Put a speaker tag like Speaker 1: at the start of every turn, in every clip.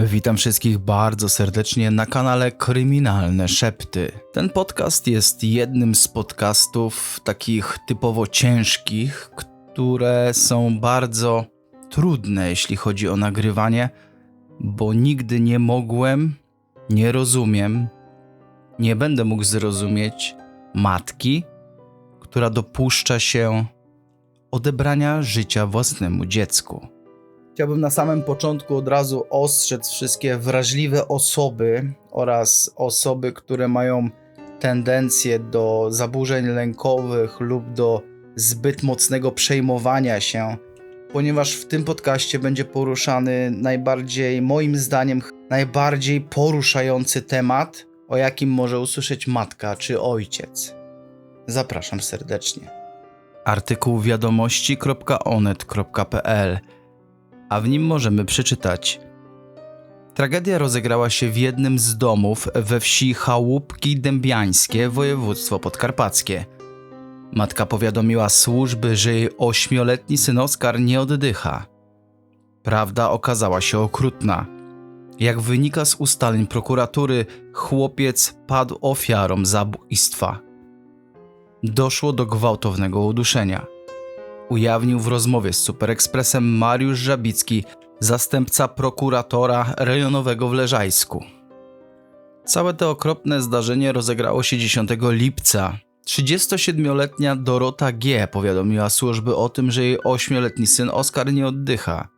Speaker 1: Witam wszystkich bardzo serdecznie na kanale Kryminalne Szepty. Ten podcast jest jednym z podcastów takich typowo ciężkich, które są bardzo trudne, jeśli chodzi o nagrywanie, bo nigdy nie mogłem, nie rozumiem, nie będę mógł zrozumieć matki, która dopuszcza się odebrania życia własnemu dziecku. Chciałbym na samym początku od razu ostrzec wszystkie wrażliwe osoby oraz osoby, które mają tendencję do zaburzeń lękowych lub do zbyt mocnego przejmowania się, ponieważ w tym podcaście będzie poruszany najbardziej, moim zdaniem, najbardziej poruszający temat, o jakim może usłyszeć matka czy ojciec. Zapraszam serdecznie. Artykuł wiadomości.onet.pl a w nim możemy przeczytać. Tragedia rozegrała się w jednym z domów we wsi Chałupki Dębiańskie, województwo podkarpackie. Matka powiadomiła służby, że jej ośmioletni syn Oskar nie oddycha. Prawda okazała się okrutna. Jak wynika z ustaleń prokuratury, chłopiec padł ofiarą zabójstwa. Doszło do gwałtownego uduszenia ujawnił w rozmowie z Superekspresem Mariusz Żabicki, zastępca prokuratora rejonowego w Leżajsku. Całe to okropne zdarzenie rozegrało się 10 lipca. 37-letnia Dorota G. powiadomiła służby o tym, że jej 8-letni syn Oskar nie oddycha.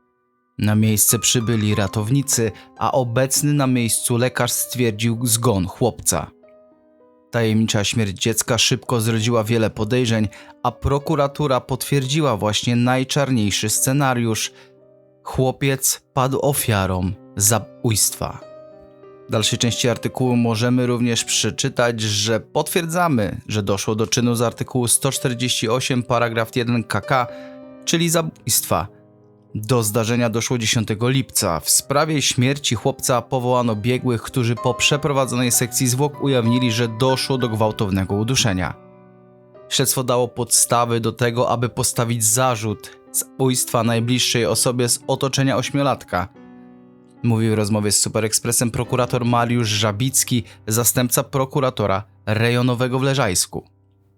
Speaker 1: Na miejsce przybyli ratownicy, a obecny na miejscu lekarz stwierdził zgon chłopca. Tajemnicza śmierć dziecka szybko zrodziła wiele podejrzeń, a prokuratura potwierdziła właśnie najczarniejszy scenariusz. Chłopiec padł ofiarą zabójstwa. W dalszej części artykułu możemy również przeczytać, że potwierdzamy, że doszło do czynu z artykułu 148 paragraf 1 KK, czyli zabójstwa do zdarzenia doszło 10 lipca. W sprawie śmierci chłopca powołano biegłych, którzy po przeprowadzonej sekcji zwłok ujawnili, że doszło do gwałtownego uduszenia. Śledztwo dało podstawy do tego, aby postawić zarzut zabójstwa najbliższej osobie z otoczenia ośmiolatka. Mówił w rozmowie z Super Expressem prokurator Mariusz Żabicki, zastępca prokuratora rejonowego w Leżajsku.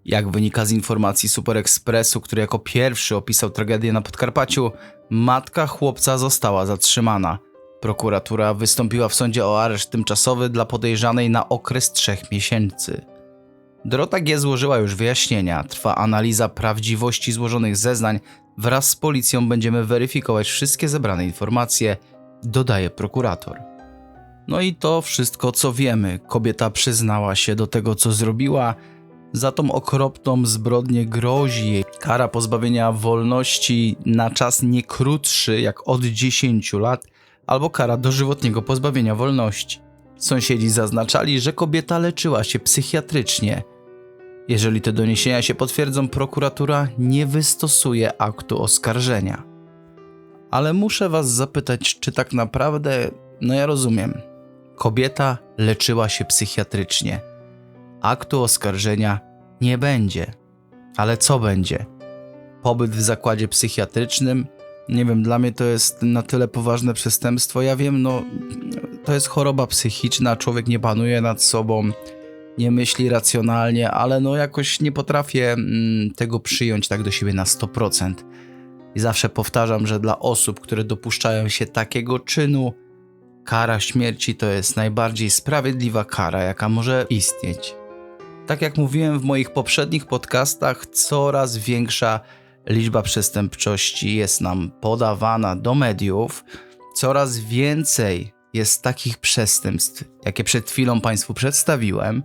Speaker 1: Jak wynika z informacji Super Expressu, który jako pierwszy opisał tragedię na Podkarpaciu, matka chłopca została zatrzymana. Prokuratura wystąpiła w sądzie o areszt tymczasowy dla podejrzanej na okres trzech miesięcy. Dorota G. złożyła już wyjaśnienia, trwa analiza prawdziwości złożonych zeznań, wraz z policją będziemy weryfikować wszystkie zebrane informacje, dodaje prokurator. No i to wszystko co wiemy. Kobieta przyznała się do tego, co zrobiła, za tą okropną zbrodnię grozi jej kara pozbawienia wolności na czas nie krótszy jak od 10 lat albo kara dożywotniego pozbawienia wolności. Sąsiedzi zaznaczali, że kobieta leczyła się psychiatrycznie. Jeżeli te doniesienia się potwierdzą, prokuratura nie wystosuje aktu oskarżenia. Ale muszę was zapytać, czy tak naprawdę, no ja rozumiem, kobieta leczyła się psychiatrycznie aktu oskarżenia nie będzie. Ale co będzie? Pobyt w zakładzie psychiatrycznym? Nie wiem, dla mnie to jest na tyle poważne przestępstwo. Ja wiem, no, to jest choroba psychiczna, człowiek nie panuje nad sobą, nie myśli racjonalnie, ale no jakoś nie potrafię mm, tego przyjąć tak do siebie na 100%. I zawsze powtarzam, że dla osób, które dopuszczają się takiego czynu, kara śmierci to jest najbardziej sprawiedliwa kara, jaka może istnieć. Tak jak mówiłem w moich poprzednich podcastach, coraz większa liczba przestępczości jest nam podawana do mediów, coraz więcej jest takich przestępstw, jakie przed chwilą Państwu przedstawiłem.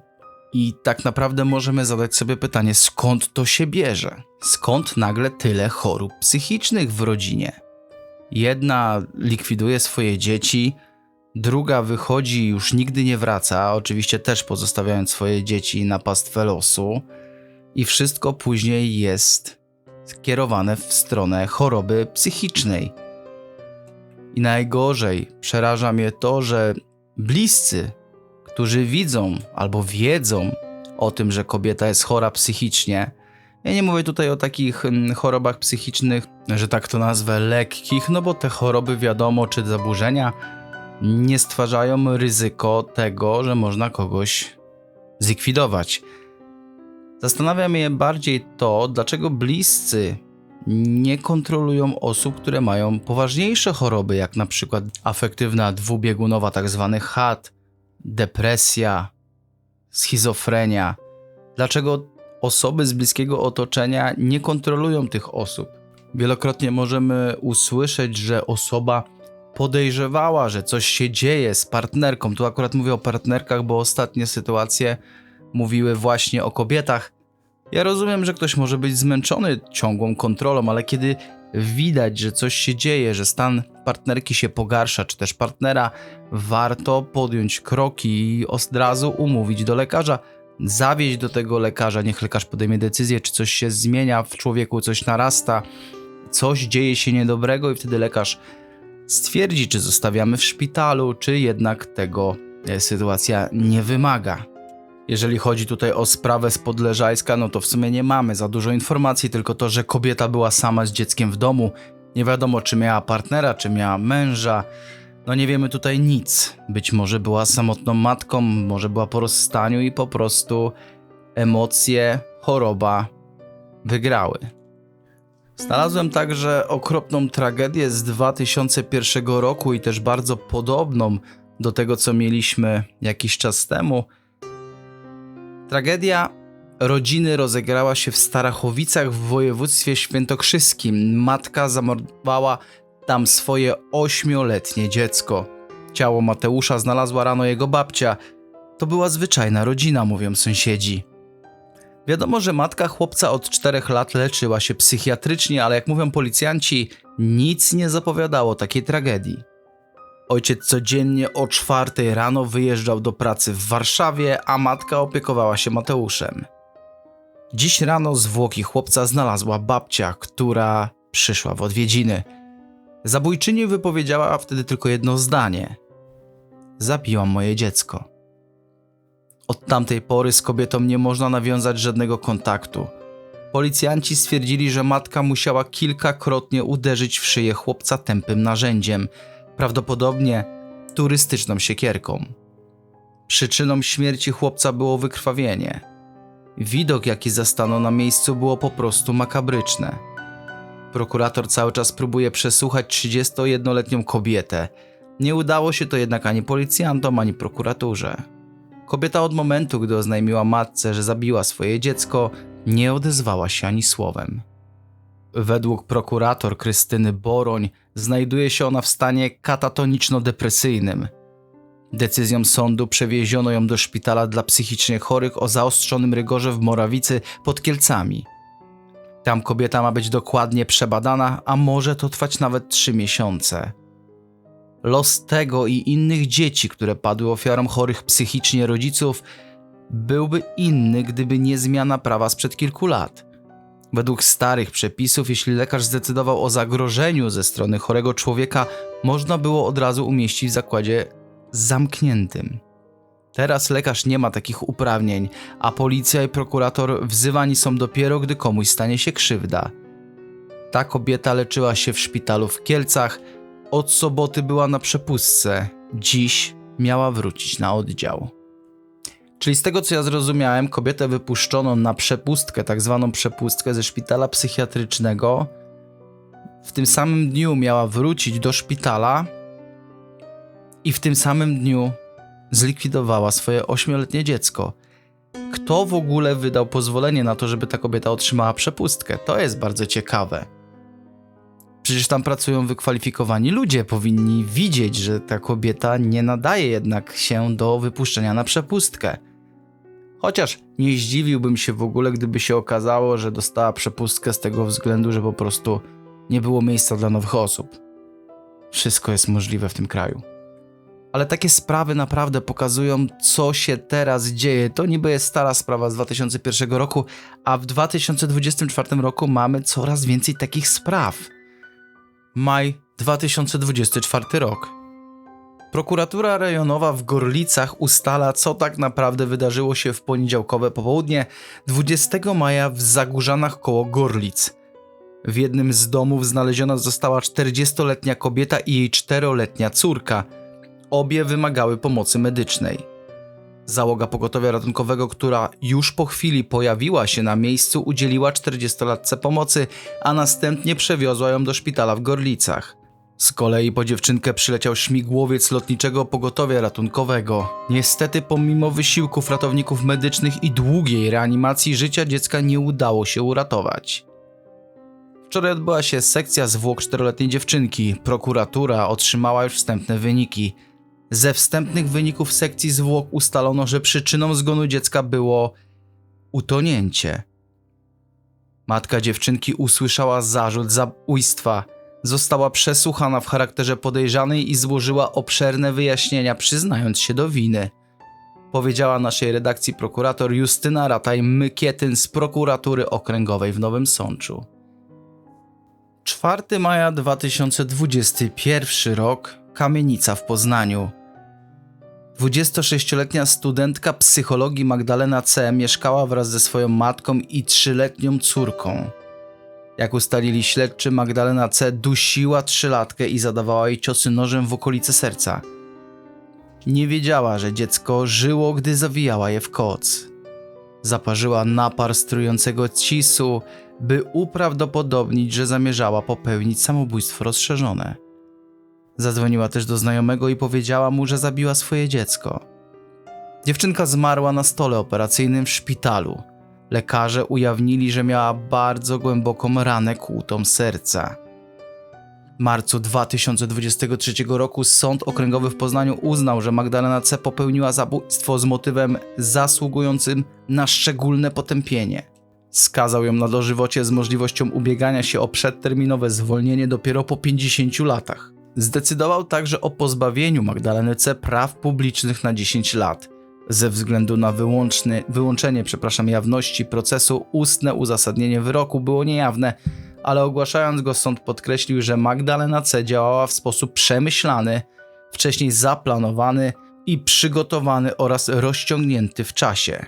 Speaker 1: I tak naprawdę możemy zadać sobie pytanie, skąd to się bierze? Skąd nagle tyle chorób psychicznych w rodzinie? Jedna likwiduje swoje dzieci, Druga wychodzi już nigdy nie wraca, oczywiście też pozostawiając swoje dzieci na pastwę losu. I wszystko później jest skierowane w stronę choroby psychicznej. I najgorzej przeraża mnie to, że bliscy, którzy widzą albo wiedzą o tym, że kobieta jest chora psychicznie, ja nie mówię tutaj o takich mm, chorobach psychicznych, że tak to nazwę, lekkich, no bo te choroby wiadomo, czy zaburzenia nie stwarzają ryzyko tego, że można kogoś zlikwidować. Zastanawia mnie bardziej to, dlaczego bliscy nie kontrolują osób, które mają poważniejsze choroby, jak na przykład afektywna dwubiegunowa, tak zwany HAD, depresja, schizofrenia. Dlaczego osoby z bliskiego otoczenia nie kontrolują tych osób? Wielokrotnie możemy usłyszeć, że osoba podejrzewała, że coś się dzieje z partnerką. Tu akurat mówię o partnerkach, bo ostatnie sytuacje mówiły właśnie o kobietach. Ja rozumiem, że ktoś może być zmęczony ciągłą kontrolą, ale kiedy widać, że coś się dzieje, że stan partnerki się pogarsza, czy też partnera, warto podjąć kroki i od razu umówić do lekarza, zawieźć do tego lekarza, niech lekarz podejmie decyzję, czy coś się zmienia w człowieku, coś narasta, coś dzieje się niedobrego, i wtedy lekarz stwierdzi, czy zostawiamy w szpitalu, czy jednak tego e, sytuacja nie wymaga. Jeżeli chodzi tutaj o sprawę z Podleżajska, no to w sumie nie mamy za dużo informacji, tylko to, że kobieta była sama z dzieckiem w domu. Nie wiadomo, czy miała partnera, czy miała męża. No nie wiemy tutaj nic. Być może była samotną matką, może była po rozstaniu i po prostu emocje, choroba wygrały. Znalazłem także okropną tragedię z 2001 roku i też bardzo podobną do tego, co mieliśmy jakiś czas temu. Tragedia rodziny rozegrała się w Starachowicach w województwie świętokrzyskim. Matka zamordowała tam swoje ośmioletnie dziecko. Ciało Mateusza znalazła rano jego babcia. To była zwyczajna rodzina, mówią sąsiedzi. Wiadomo, że matka chłopca od czterech lat leczyła się psychiatrycznie, ale jak mówią policjanci, nic nie zapowiadało takiej tragedii. Ojciec codziennie o czwartej rano wyjeżdżał do pracy w Warszawie, a matka opiekowała się Mateuszem. Dziś rano zwłoki chłopca znalazła babcia, która przyszła w odwiedziny. Zabójczyni wypowiedziała wtedy tylko jedno zdanie: Zabiłam moje dziecko. Od tamtej pory z kobietą nie można nawiązać żadnego kontaktu. Policjanci stwierdzili, że matka musiała kilkakrotnie uderzyć w szyję chłopca tępym narzędziem, prawdopodobnie turystyczną siekierką. Przyczyną śmierci chłopca było wykrwawienie. Widok, jaki zastano na miejscu, było po prostu makabryczne. Prokurator cały czas próbuje przesłuchać 31-letnią kobietę. Nie udało się to jednak ani policjantom, ani prokuraturze. Kobieta od momentu, gdy oznajmiła matce, że zabiła swoje dziecko, nie odezwała się ani słowem. Według prokurator Krystyny Boroń znajduje się ona w stanie katatoniczno-depresyjnym. Decyzją sądu przewieziono ją do szpitala dla psychicznie chorych o zaostrzonym rygorze w Morawicy pod Kielcami. Tam kobieta ma być dokładnie przebadana, a może to trwać nawet trzy miesiące. Los tego i innych dzieci, które padły ofiarą chorych psychicznie rodziców, byłby inny, gdyby nie zmiana prawa sprzed kilku lat. Według starych przepisów, jeśli lekarz zdecydował o zagrożeniu ze strony chorego człowieka, można było od razu umieścić w zakładzie zamkniętym. Teraz lekarz nie ma takich uprawnień, a policja i prokurator wzywani są dopiero, gdy komuś stanie się krzywda. Ta kobieta leczyła się w szpitalu w Kielcach, od soboty była na przepustce, dziś miała wrócić na oddział. Czyli z tego co ja zrozumiałem, kobietę wypuszczono na przepustkę, tak zwaną przepustkę ze szpitala psychiatrycznego. W tym samym dniu miała wrócić do szpitala i w tym samym dniu zlikwidowała swoje ośmioletnie dziecko. Kto w ogóle wydał pozwolenie na to, żeby ta kobieta otrzymała przepustkę? To jest bardzo ciekawe. Przecież tam pracują wykwalifikowani ludzie, powinni widzieć, że ta kobieta nie nadaje jednak się do wypuszczenia na przepustkę. Chociaż nie zdziwiłbym się w ogóle, gdyby się okazało, że dostała przepustkę z tego względu, że po prostu nie było miejsca dla nowych osób. Wszystko jest możliwe w tym kraju. Ale takie sprawy naprawdę pokazują, co się teraz dzieje. To niby jest stara sprawa z 2001 roku, a w 2024 roku mamy coraz więcej takich spraw. Maj 2024 rok. Prokuratura rejonowa w Gorlicach ustala, co tak naprawdę wydarzyło się w poniedziałkowe popołudnie 20 maja w Zagórzanach koło Gorlic. W jednym z domów znaleziona została 40-letnia kobieta i jej 4-letnia córka. Obie wymagały pomocy medycznej. Załoga pogotowia ratunkowego, która już po chwili pojawiła się na miejscu, udzieliła 40-latce pomocy, a następnie przewiozła ją do szpitala w Gorlicach. Z kolei po dziewczynkę przyleciał śmigłowiec lotniczego pogotowia ratunkowego. Niestety, pomimo wysiłków ratowników medycznych i długiej reanimacji, życia dziecka nie udało się uratować. Wczoraj odbyła się sekcja zwłok czteroletniej dziewczynki. Prokuratura otrzymała już wstępne wyniki. Ze wstępnych wyników sekcji zwłok ustalono, że przyczyną zgonu dziecka było utonięcie. Matka dziewczynki usłyszała zarzut zabójstwa. Została przesłuchana w charakterze podejrzanej i złożyła obszerne wyjaśnienia, przyznając się do winy. Powiedziała naszej redakcji prokurator Justyna Rataj-Mykietyn z prokuratury okręgowej w Nowym Sączu. 4 maja 2021 rok, Kamienica w Poznaniu. 26-letnia studentka psychologii Magdalena C. mieszkała wraz ze swoją matką i trzyletnią córką. Jak ustalili śledczy, Magdalena C. dusiła trzylatkę i zadawała jej ciosy nożem w okolice serca. Nie wiedziała, że dziecko żyło, gdy zawijała je w koc. Zaparzyła napar strującego cisu, by uprawdopodobnić, że zamierzała popełnić samobójstwo rozszerzone. Zadzwoniła też do znajomego i powiedziała mu, że zabiła swoje dziecko. Dziewczynka zmarła na stole operacyjnym w szpitalu. Lekarze ujawnili, że miała bardzo głęboką ranę kłutą serca. W marcu 2023 roku Sąd Okręgowy w Poznaniu uznał, że Magdalena C. popełniła zabójstwo z motywem zasługującym na szczególne potępienie. Skazał ją na dożywocie z możliwością ubiegania się o przedterminowe zwolnienie dopiero po 50 latach. Zdecydował także o pozbawieniu Magdaleny C. praw publicznych na 10 lat. Ze względu na wyłączny, wyłączenie przepraszam, jawności procesu, ustne uzasadnienie wyroku było niejawne, ale ogłaszając go sąd podkreślił, że Magdalena C. działała w sposób przemyślany, wcześniej zaplanowany i przygotowany oraz rozciągnięty w czasie.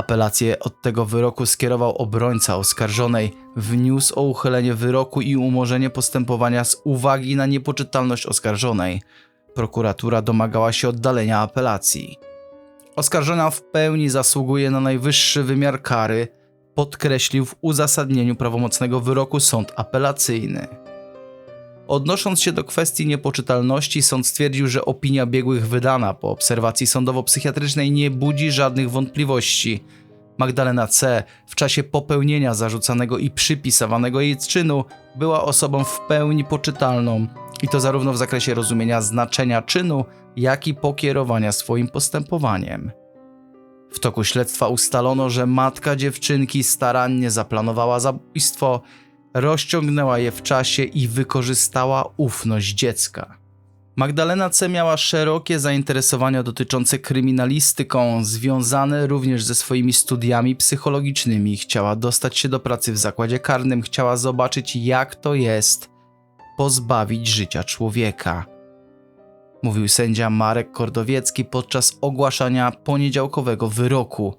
Speaker 1: Apelację od tego wyroku skierował obrońca oskarżonej, wniósł o uchylenie wyroku i umorzenie postępowania z uwagi na niepoczytalność oskarżonej. Prokuratura domagała się oddalenia apelacji. Oskarżona w pełni zasługuje na najwyższy wymiar kary, podkreślił w uzasadnieniu prawomocnego wyroku sąd apelacyjny. Odnosząc się do kwestii niepoczytalności, sąd stwierdził, że opinia biegłych wydana po obserwacji sądowo-psychiatrycznej nie budzi żadnych wątpliwości. Magdalena C. w czasie popełnienia zarzucanego i przypisywanego jej czynu była osobą w pełni poczytalną i to zarówno w zakresie rozumienia znaczenia czynu, jak i pokierowania swoim postępowaniem. W toku śledztwa ustalono, że matka dziewczynki starannie zaplanowała zabójstwo, rozciągnęła je w czasie i wykorzystała ufność dziecka. Magdalena C. miała szerokie zainteresowania dotyczące kryminalistyką, związane również ze swoimi studiami psychologicznymi. Chciała dostać się do pracy w zakładzie karnym, chciała zobaczyć, jak to jest pozbawić życia człowieka. Mówił sędzia Marek Kordowiecki podczas ogłaszania poniedziałkowego wyroku.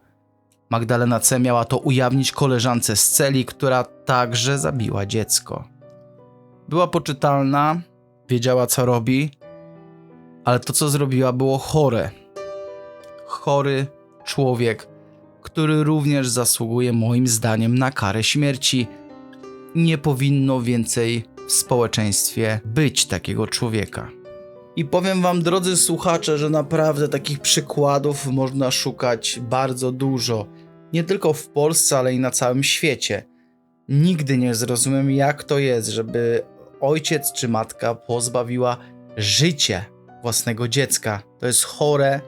Speaker 1: Magdalena C. miała to ujawnić koleżance z celi, która także zabiła dziecko. Była poczytalna, wiedziała co robi, ale to co zrobiła było chore. Chory człowiek, który również zasługuje moim zdaniem na karę śmierci. Nie powinno więcej w społeczeństwie być takiego człowieka. I powiem wam, drodzy słuchacze, że naprawdę takich przykładów można szukać bardzo dużo. Nie tylko w Polsce, ale i na całym świecie. Nigdy nie zrozumiem, jak to jest, żeby ojciec czy matka pozbawiła życie własnego dziecka. To jest chore.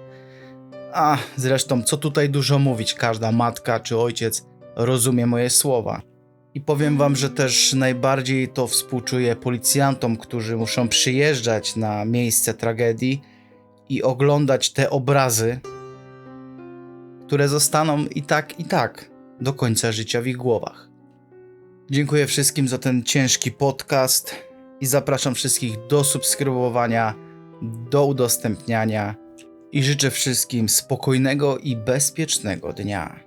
Speaker 1: A zresztą, co tutaj dużo mówić, każda matka czy ojciec rozumie moje słowa. I powiem wam, że też najbardziej to współczuję policjantom, którzy muszą przyjeżdżać na miejsce tragedii i oglądać te obrazy, które zostaną i tak, i tak do końca życia w ich głowach. Dziękuję wszystkim za ten ciężki podcast i zapraszam wszystkich do subskrybowania, do udostępniania i życzę wszystkim spokojnego i bezpiecznego dnia.